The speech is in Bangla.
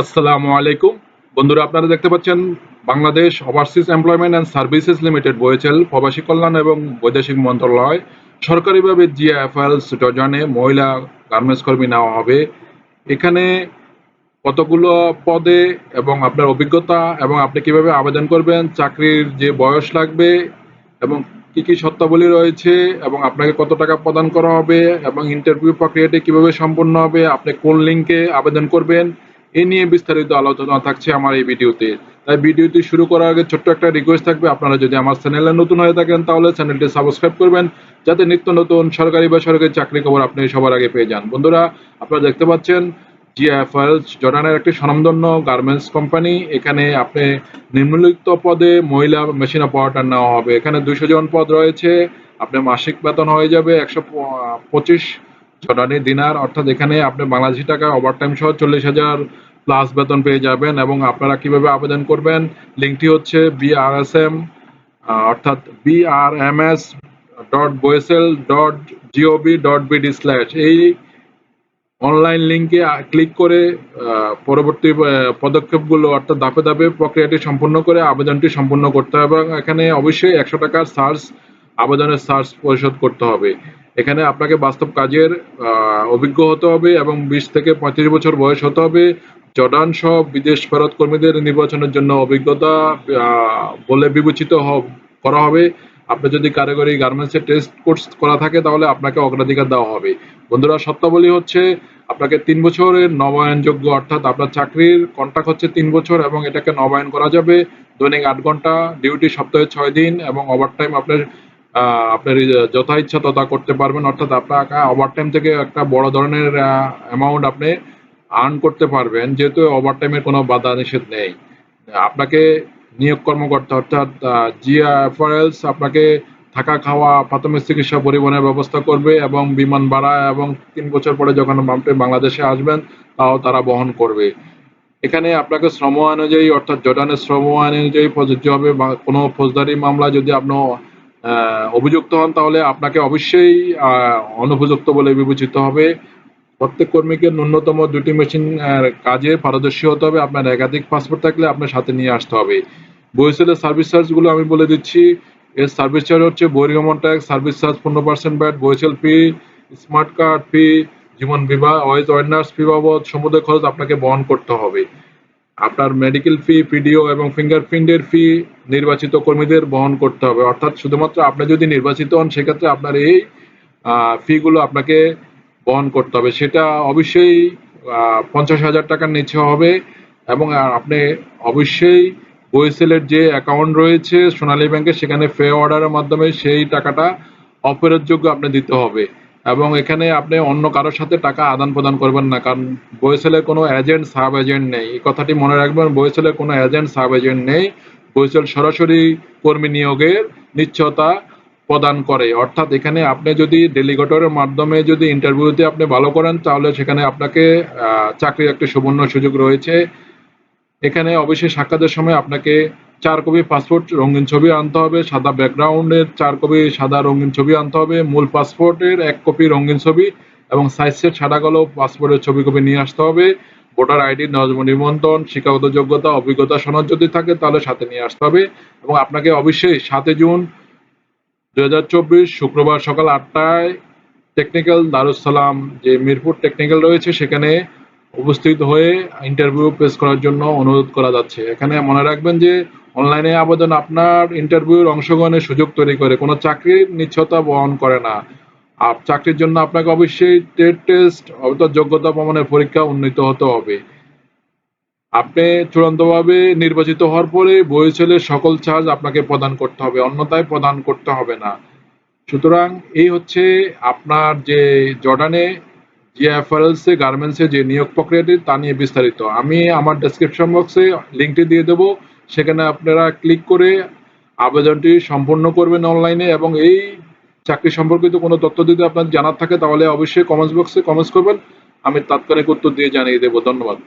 আসসালামু আলাইকুম। বন্ধুরা, আপনারা দেখতে পাচ্ছেন Bangladesh overseas employment and services limited BOESL প্রবাসী কল্যাণ এবং বৈদেশিক মন্ত্রণালয়। সরকারিভাবে জিএফএলস ডজনে মহিলা গার্মেন্টস কর্মী নেওয়া হবে। এখানে কতগুলো পদে এবং আপনার অভিজ্ঞতা এবং আপনি কীভাবে আবেদন করবেন, চাকরির যে বয়স লাগবে এবং কি কি শর্তাবলী রয়েছে এবং আপনাকে কত টাকা প্রদান করা হবে এবং ইন্টারভিউ প্রক্রিয়াটি কীভাবে সম্পন্ন হবে, আপনি কোন লিঙ্কে আবেদন করবেন এ নিয়ে বিস্তারিত আলোচনা থাকছে আমার এই ভিডিওতে। তাই ভিডিওটি শুরু করার আগে ছোট্ট একটা রিকোয়েস্ট থাকবে, আপনারা যদি আমার চ্যানেলে নতুন হয়ে থাকেন তাহলে চ্যানেলটি সাবস্ক্রাইব করবেন, যাতে নিত্য নতুন সরকারি বা সরকারি চাকরি খবর আপনি সবার আগে পেয়ে যান। বন্ধুরা, আপনারা দেখতে পাচ্ছেন জিএফএল জর্ডানের একটি স্বনামধন্য গার্মেন্টস কোম্পানি এখানে আপনি নিম্নলিখিত পদে মহিলা মেশিন অপারেটর নেওয়া হবে। এখানে দুশো জন পদ রয়েছে, আপনার মাসিক বেতন হয়ে যাবে একশো পঁচিশ জর্ডানি দিনার, অর্থাৎ এখানে আপনি বাংলাদেশি টাকা ওভারটাইম সহ চল্লিশ হাজার প্লাস বেতন পেয়ে যাবেন এবং আপনারা কীভাবে আবেদন করবেন? লিঙ্কটি হচ্ছে বিআরএসএম অর্থাৎ BRMS dot BOESL dot GOB dot BD slash এই অনলাইন লিঙ্কে ক্লিক করে পরবর্তী পদক্ষেপগুলো, অর্থাৎ ধাপে ধাপে প্রক্রিয়াটি সম্পূর্ণ করে আবেদনটি সম্পূর্ণ করতে হবে এবং এখানে অবশ্যই একশো টাকার চার্জ আবেদনের চার্জ পরিশোধ করতে হবে। এখানে আপনাকে বাস্তব কাজের অভিজ্ঞ হতে হবে এবং বিশ থেকে পঁয়ত্রিশ বছর বয়স হতে হবে। জর্ডান সহ বিদেশ ফেরত কর্মীদের নির্বাচনের জন্য অভিজ্ঞতা বলে বিবেচিত করা হবে। আপনি যদি কারিগরি গার্মেন্টসের টেস্ট কোর্স করা থাকে তাহলে আপনাকে অগ্রাধিকার দেওয়া হবে। বন্ধুরা শর্তাবলী হচ্ছে আপনাকে তিন বছরের নবায়নযোগ্য অর্থাৎ আপনার চাকরির কন্ট্রাক্ট হচ্ছে তিন বছর এবং এটাকে নবায়ন করা যাবে। দৈনিক আট ঘণ্টা ডিউটি সপ্তাহে ছয় দিন এবং ওভারটাইম আপনার আহ, আপনার যথা ইচ্ছা তথা করতে পারবেন অর্থাৎ আপনাকে ওভারটাইম থেকে একটা বড় ধরনের অ্যামাউন্ট আপনি আর্ন করতে পারবেন যেহেতু ওভারটাইমের কোনো বাধা নিষেধ নেই। আপনাকে নিয়োগ কর্মকর্তা অর্থাৎ জিএফআরএলস আপনাকে থাকা খাওয়া প্রাথমিক চিকিৎসা পরিবহনের ব্যবস্থা করবে এবং বিমান ভাড়া এবং তিন বছর পরে যখন আপনি বাংলাদেশে আসবেন তাও তারা বহন করবে। এখানে আপনাকে শ্রম অনুযায়ী অর্থাৎ জর্ডানের শ্রম অনুযায়ী প্রযোজ্য হবে বা কোনো ফৌজদারি মামলা যদি আপনি আহ, অভিযুক্ত হন, তাহলে আপনাকে অবশ্যই অনুপযুক্ত বলে বিবেচিত হবে। প্রত্যেক কর্মীকে ন্যূনতম দুটি মেশিন কাজে পারদর্শী হতে হবে। আপনার একাধিক পাসপোর্ট থাকলে আপনার সাথে নিয়ে আসতে হবে। বইসেলের সার্ভিস চার্জগুলো আমি বলে দিচ্ছি। এর সার্ভিস চার্জ হচ্ছে বহির্গমন ট্যাক্স সার্ভিস চার্জ পনেরো percent VAT BOESL fee smart card fee জীবন বিমা ওয়েজ ওয়ার্নার্স ফি বাবদ সমুদ্র খরচ আপনাকে বহন করতে হবে। আপনার মেডিকেল ফি পিডিও এবং ফিঙ্গারপ্রিন্টের ফি নির্বাচিত কর্মীদের বহন করতে হবে। অর্থাৎ শুধুমাত্র আপনি যদি নির্বাচিত হন, সেক্ষেত্রে আপনার এই ফিগুলো আপনাকে বহন করতে হবে। সেটা অবশ্যই পঞ্চাশ হাজার টাকার নিচে হবে এবং আপনি অবশ্যই বইসেলের যে অ্যাকাউন্ট রয়েছে সোনালী ব্যাংকে, সেখানে পে অর্ডারের মাধ্যমে সেই টাকাটা অপেরতযোগ্য আপনি দিতে হবে। এবং এখানে আপনি অন্য কারোর সাথে টাকা আদান প্রদান করবেন না, কারণ বইসেলের কোনো এজেন্ট সাব এজেন্ট নেই। এই কথাটি মনে রাখবেন বইসেলের কোনো এজেন্ট সাব এজেন্ট নেই। বইসেল সরাসরি কর্মী নিয়োগের নিশ্চয়তা প্রদান করে। অর্থাৎ এখানে আপনি যদি ডেলিগেটরের মাধ্যমে যদি ইন্টারভিউতে আপনি ভালো করেন, তাহলে সেখানে আপনাকে চাকরির একটি সুবর্ণ সুযোগ রয়েছে। এখানে অবশ্যই সাক্ষাতের সময় আপনাকে চার কপি পাসপোর্ট রঙিন ছবি আনতে হবে, সাদা ব্যাকগ্রাউন্ডের চার কপি সাদা রঙিন ছবি আনতে হবে, মূল পাসপোর্টের এক কপি রঙিন ছবি এবং সাইজ সেট সাদা কালো পাসপোর্টের ছবি কপি নিয়ে আসতে হবে। ভোটার আইডি, নজম নিবন্ধন, শিক্ষাগত যোগ্যতা, অভিজ্ঞতা, সনদ যদি থাকে তাহলে সাথে নিয়ে আসতে হবে এবং আপনাকে অবশ্যই সাতই জুন দু হাজার চব্বিশ শুক্রবার সকাল আটটায় টেকনিক্যাল দারুসালাম যে মিরপুর টেকনিক্যাল রয়েছে সেখানে উপস্থিত হয়ে ইন্টারভিউ পেশ করার জন্য অনুরোধ করা যাচ্ছে। এখানে মনে রাখবেন যে অনলাইনে আবেদন আপনার ইন্টারভিউর অংশগ্রহণের সুযোগ তৈরি করে। কোনো চাকরির নিচ্ছতা বহন করে না। আর চাকরির জন্য আপনাকে অবশ্যই টেট টেস্ট, অর্থাৎ যোগ্যতা প্রমাণের পরীক্ষা উন্নীত হতে হবে। আপনি চূড়ান্তভাবে নির্বাচিত হওয়ার পরে বইছেলের সকল চার্জ আপনাকে প্রদান করতে হবে, অন্যথায় প্রদান করতে হবে না। সুতরাং এই হচ্ছে আপনার যে জর্ডানে জিএফআরএলসে গার্মেন্টসে যে নিয়োগ প্রক্রিয়াটি, তা নিয়ে বিস্তারিত। আমি আমার ডেসক্রিপশন বক্সে লিঙ্কটি দিয়ে দেবো। সেখানে আপনারা ক্লিক করে আবেদনটি সম্পূর্ণ করবেন অনলাইনে এবং এই চাকরি সম্পর্কিত কোনো তথ্য যদি আপনার জানার থাকে তাহলে অবশ্যই কমেন্টস বক্সে কমেন্টস করবেন। আমি তাৎক্ষণিক উত্তর দিয়ে জানিয়ে দেবো। ধন্যবাদ।